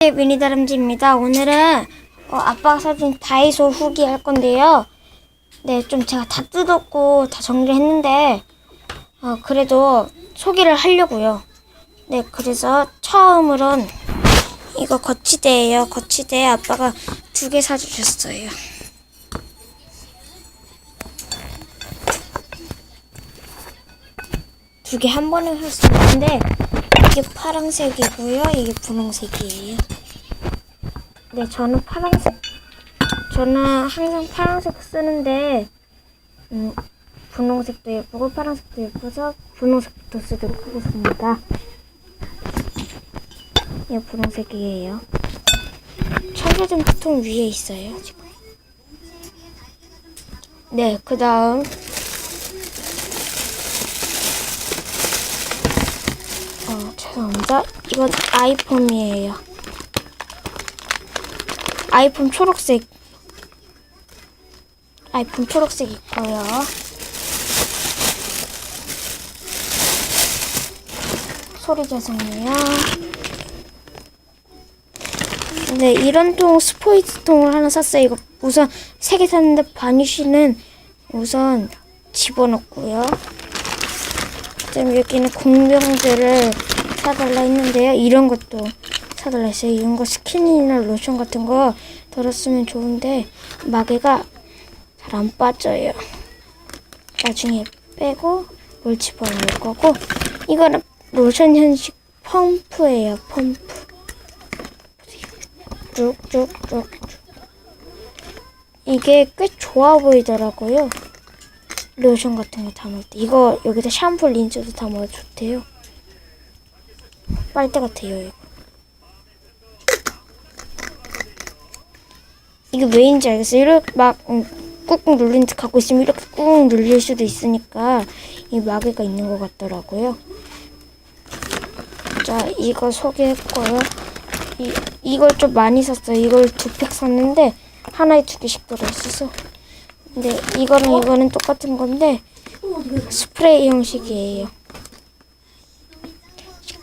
네, 미니다람쥐입니다. 오늘은 어, 아빠가 사준 다이소 후기 할 건데요. 네, 좀 제가 다 뜯었고 다 정리했는데 어, 그래도 소개를 하려고요. 네, 그래서 처음으론 이거 거치대예요. 거치대 아빠가 두 개 사주셨어요. 두 개 한 번에 살수 있는데 이게 파란색이고요. 이게 분홍색이에요. 네, 저는 파란색. 저는 항상 파란색 쓰는데 음, 분홍색도 예쁘고 파란색도 예뻐서 분홍색부터 쓰도록 하겠습니다. 이 분홍색이에요. 청소전 통 위에 있어요. 지금. 네, 그 다음 어, 죄송합니다. 이건 아이폰이에요. 아이폰 초록색. 아이폰 초록색 있고요. 소리 죄송해요. 네, 이런 통 스포이트 통을 하나 샀어요. 이거 우선 세 개 샀는데 바니쉬는 우선 집어넣고요. 그다음 여기는 공병들을 사달라 했는데요. 이런 것도 사달라 했어요. 이런 거 스킨이나 로션 같은 거 덜었으면 좋은데 마개가 잘 안 빠져요. 나중에 빼고 뭘 집어넣을 거고 이거는 로션 현식 펌프예요. 펌프. 쭉쭉쭉. 이게 꽤 좋아 보이더라고요. 로션 같은 거 담을 때 이거 여기다 샴푸 린스도 담아도 좋대요 빨대 같아요 이거 이게 왜인지 알겠어요 이렇게 막 음, 꾹꾹 눌린 듯 갖고 있으면 이렇게 꾹 눌릴 수도 있으니까 이 마개가 있는 것 같더라고요. 자 이거 소개했고요. 이, 이걸 좀 많이 샀어요. 이걸 두 팩 샀는데 하나에 두 개씩 들어있어서. 근데 이거는 이거는 똑같은 건데 스프레이 형식이에요.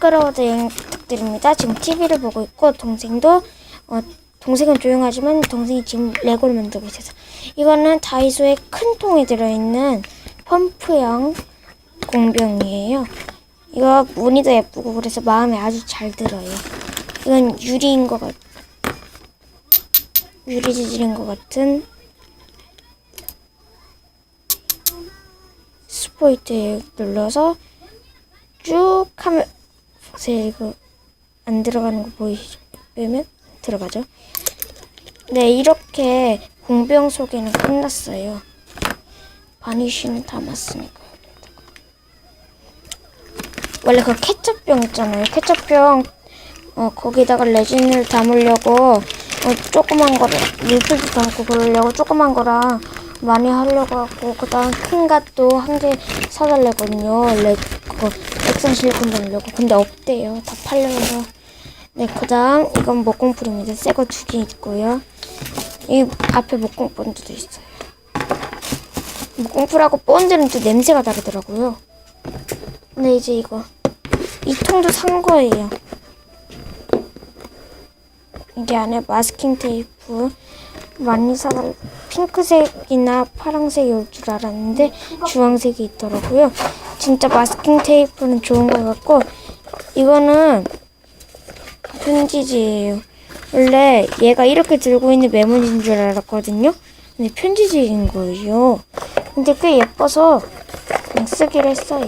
시끄러워도 양해 부탁드립니다. 지금 TV를 보고 있고 동생도 어, 동생은 조용하지만 동생이 지금 레고를 만들고 있어서 이거는 다이소의 큰 통에 들어있는 펌프형 공병이에요. 이거 무늬도 예쁘고 그래서 마음에 아주 잘 들어요. 이건 유리인 것 같, 유리 재질인 것 같은 스포이트에 눌러서 쭉 하면 보세요 이거 안 들어가는 거 보이시죠? 빼면 들어가죠? 네 이렇게 공병 소개는 끝났어요 바니쉬는 담았으니까 원래 그 케첩병 있잖아요 케첩병 어, 거기다가 레진을 담으려고 어, 조그만 거를 물풀도 담고 그러려고 조그만 거랑 많이 하려고 하고 그다음 큰 갓도 한 개 사달라거든요. 레 그거 액션 실리콘 담으려고 근데 없대요. 다 팔려서. 네 그다음 이건 목공풀입니다. 새 거 두 개 있고요. 이 앞에 목공 본드도 있어요. 목공풀하고 본드는 또 냄새가 다르더라고요. 근데 이제 이거 이 통도 산 거예요. 이게 안에 마스킹 테이프 많이 사달 핑크색이나 파란색이 올 줄 알았는데 주황색이 있더라고요. 진짜 마스킹 테이프는 좋은 것 같고 이거는 편지지예요. 원래 얘가 이렇게 들고 있는 메모지인 줄 알았거든요. 근데 편지지인 거예요. 근데 꽤 예뻐서 그냥 쓰기로 했어요.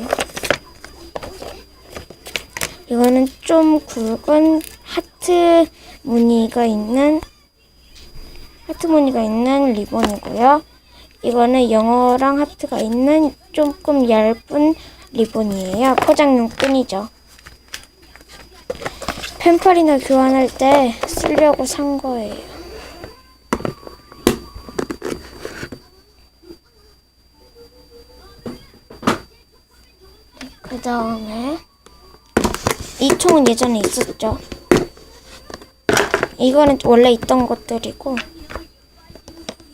이거는 좀 굵은 하트 무늬가 있는 하트 무늬가 있는 리본이고요. 이거는 영어랑 하트가 있는 조금 얇은 리본이에요. 포장용 뿐이죠. 펜팔이나 교환할 때 쓰려고 산 거예요. 그 다음에 이 통은 예전에 있었죠. 이거는 원래 있던 것들이고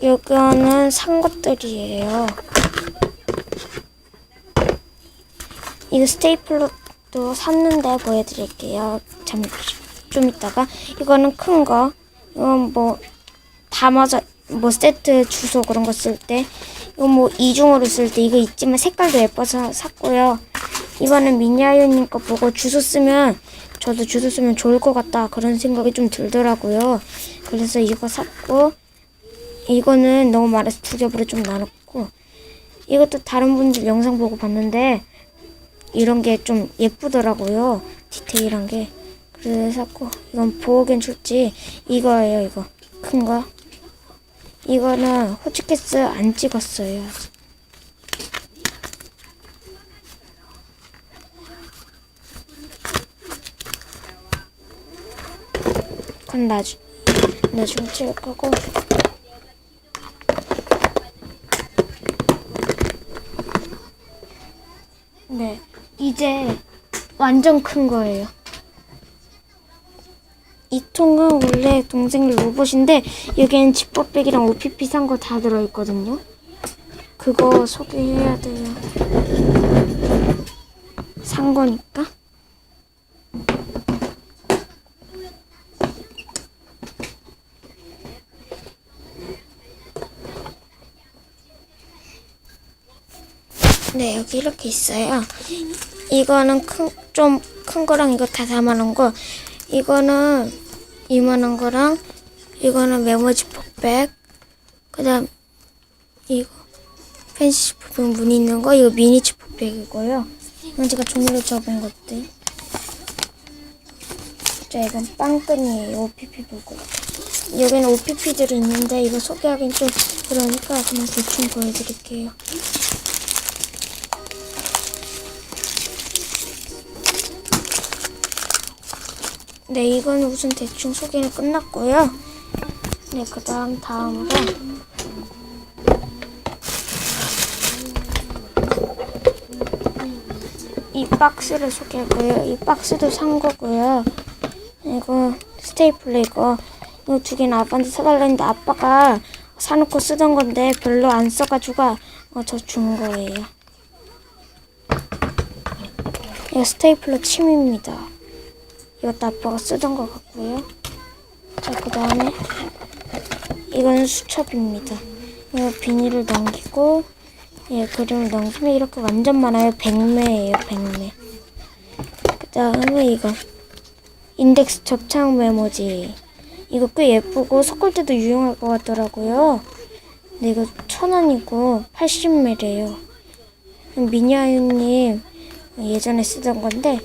이거는 산 것들이에요. 이거 스테이플러도 샀는데 보여드릴게요. 잠시. 좀 이따가 이거는 큰 거. 이건 뭐 담아서 뭐 세트 주소 그런 거 쓸 때. 이거 뭐 이중으로 쓸 때 이거 있지만 색깔도 예뻐서 샀고요. 이거는 미니아유님 거 보고 주소 쓰면 저도 주소 쓰면 좋을 것 같다 그런 생각이 좀 들더라고요. 그래서 이거 샀고 이거는 너무 말해서 두 겹으로 좀 나눴고 이것도 다른 분들 영상 보고 봤는데 이런 게 좀 예쁘더라고요. 디테일한 게. 그래서 샀고 이건 보호겐 출지 이거예요 이거 큰 거. 이거는 호치키스 안 찍었어요. 그건 나중 나중 찍을 거고. 네, 이제 완전 큰 거예요. 이 통은 원래 동생 로봇인데 여기엔 지퍼백이랑 OPP 산 거 다 들어있거든요. 그거 소개해야 돼요. 산 거니까. 네, 여기 이렇게 있어요. 이거는 큰, 좀 큰 거랑 이거 다 담아놓은 거. 이거는 이만한 거랑, 이거는 메모 지퍼백. 그 다음, 이거. 펜시 지퍼백 무늬 있는 거. 이거 미니 지퍼백이고요. 이건 제가 종이로 접은 것들. 자, 이건 빵끈이에요. OPP 보고. 여기는 OPP들이 있는데, 이거 소개하기는 좀 그러니까 그냥 대충 보여드릴게요. 네, 이건 우선 대충 소개는 끝났고요. 네, 그 다음 다음으로 이 박스를 소개하고요. 이 박스도 산 거고요. 이거 스테이플러 이거 이거 두 개는 아빠한테 사달라는데 아빠가 사놓고 쓰던 건데 별로 안 써가지고 어, 저준 거예요. 이거 스테이플러 침입니다. 이것도 아빠가 쓰던 것 같고요. 자, 그 다음에 이건 수첩입니다. 이거 비닐을 넘기고 예, 그림을 넘기면 이렇게 완전 많아요. 백매예요, 백매. 그 다음에 이거 인덱스 접착 메모지. 이거 꽤 예쁘고 섞을 때도 유용할 것 같더라고요. 근데 이거 천 원이고 80매래요. 미니아유님 예전에 쓰던 건데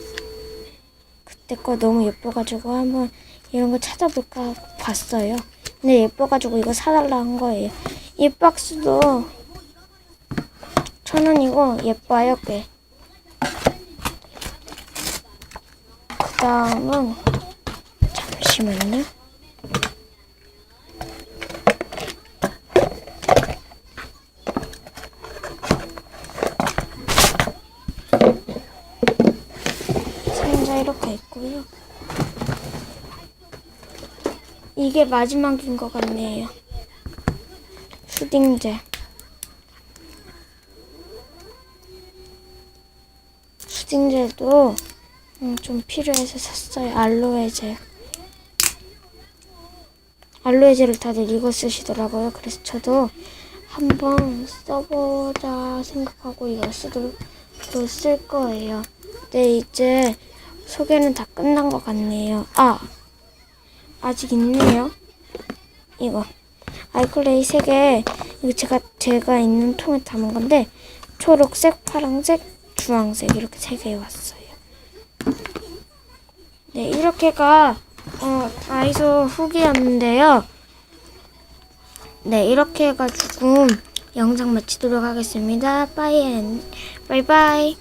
그때 거 너무 예뻐가지고 한번 이런 거 찾아볼까 봤어요. 근데 예뻐가지고 이거 사달라 한 거예요. 이 박스도 천 원이고 예뻐요 꽤. 그 다음은 잠시만요. 상자 이렇게 있고요. 이게 마지막인 것 같네요. 푸딩젤. 푸딩젤도 음, 좀 필요해서 샀어요. 알로에 젤. 알로에 젤을 다들 이거 쓰시더라고요. 그래서 저도 한번 써보자 생각하고 이거 쓰도록 쓸 거예요. 네, 이제 소개는 다 끝난 것 같네요. 아, 아직 있네요. 이거. 아이클레이 3개, 이거 제가, 제가 있는 통에 담은 건데, 초록색, 파랑색, 주황색, 이렇게 3개 왔어요. 네, 이렇게가, 어, 다이소 후기였는데요. 네, 이렇게 해가지고 영상 마치도록 하겠습니다. 빠이 앤, 바이바이.